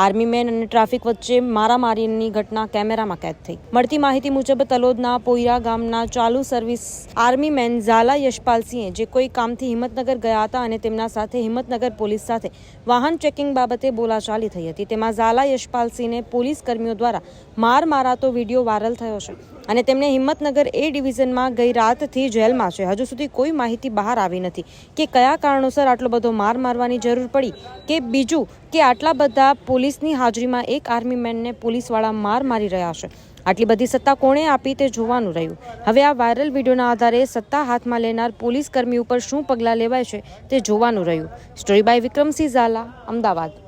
Army main અને traffic વચ્ચે મારામારીની ઘટના કેમેરામાં કેદ થઈ. મળતી માહિતી મુજબ તલોદના પોઈરા ગામના ચાલુ સર્વિસ આર્મી મેન ઝાલા યશપાલસિંહે જે કોઈ કામથી હિંમતનગર ગયા હતા અને તેમના સાથે હિંમતનગર પોલીસ સાથે વાહન ચેકિંગ બાબતે બોલાચાલી થઈ હતી. તેમાં ઝાલા યશપાલસિંહને પોલીસ કર્મીઓ દ્વારા માર મારાતો વીડિયો વાયરલ થયો છે. અને તેમને હિંમતનગર એ ડિવિઝનમાં ગઈ રાતથી જેલમાં છે. હજુ સુધી કોઈ માહિતી બહાર આવી નથી કે કયા કારણોસર આટલો બધો માર મારવાની જરૂર પડી કે બીજું કે આટલા બધા પોલીસની હાજરીમાં એક આર્મી મેનને પોલીસવાળા માર મારી રહ્યા છે. આટલી બધી સત્તા કોણે આપી તે જોવાનું રહ્યું. હવે આ વાયરલ વિડીયોના આધારે સત્તા હાથમાં લેનાર પોલીસ કર્મી ઉપર શું પગલાં લેવાય છે તે જોવાનું રહ્યું. Story by Vikramsinh Zala, Ahmedabad.